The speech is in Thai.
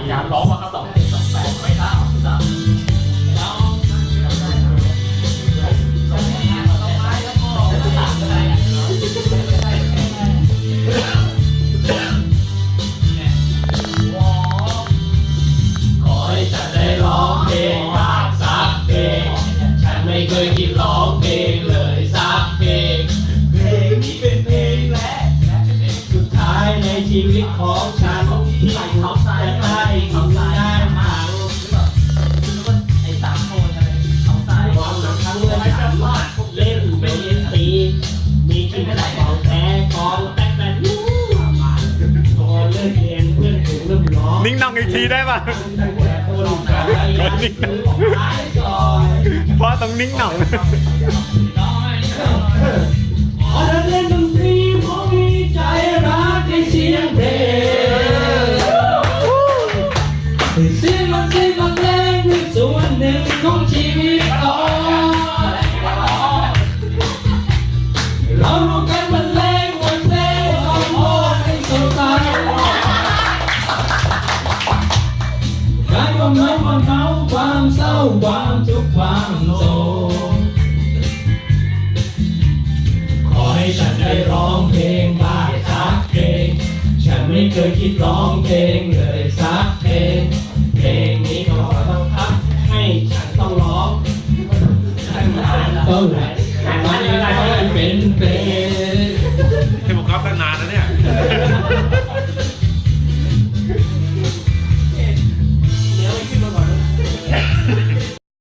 อาจากร้องมาครับสองเจ็ดสองแปดไม่ได้สามแล้วขอให้ฉันได้ร้องเพลงซักเพลงฉันไม่เคยคิดร้องเพลงเลยสักเพลงเพลงนี้เป็นเพลงและสุดท้ายในชีวิตของฉันที่เขา ไม่ได้ของแท้ของแตกแบบนู้พอเลิกเรียนเพื่อนถูกเริ่มล้อนิ่งนองอีกทีได้ป่ะเพราะต้องนิ่งหน่องขอเล่นดนตรีเพราะมีใจรักในเสียงเพลงเสียงมันเสียงมันแรงเป็นส่วนหนึ่งของชีวิต ความเหงาความเหงาความเศร้าความทุกข์ความโศกขอให้ฉันได้ร้องเพลงบ้างสักเพลง ฉันไม่เคยคิดร้องเพลงเลยสักเพลง เพลงนี้ก็ต้องทับให้ฉันต้องร้องฉันอ่านเท่าไหร่มันไม่เป็นเพลง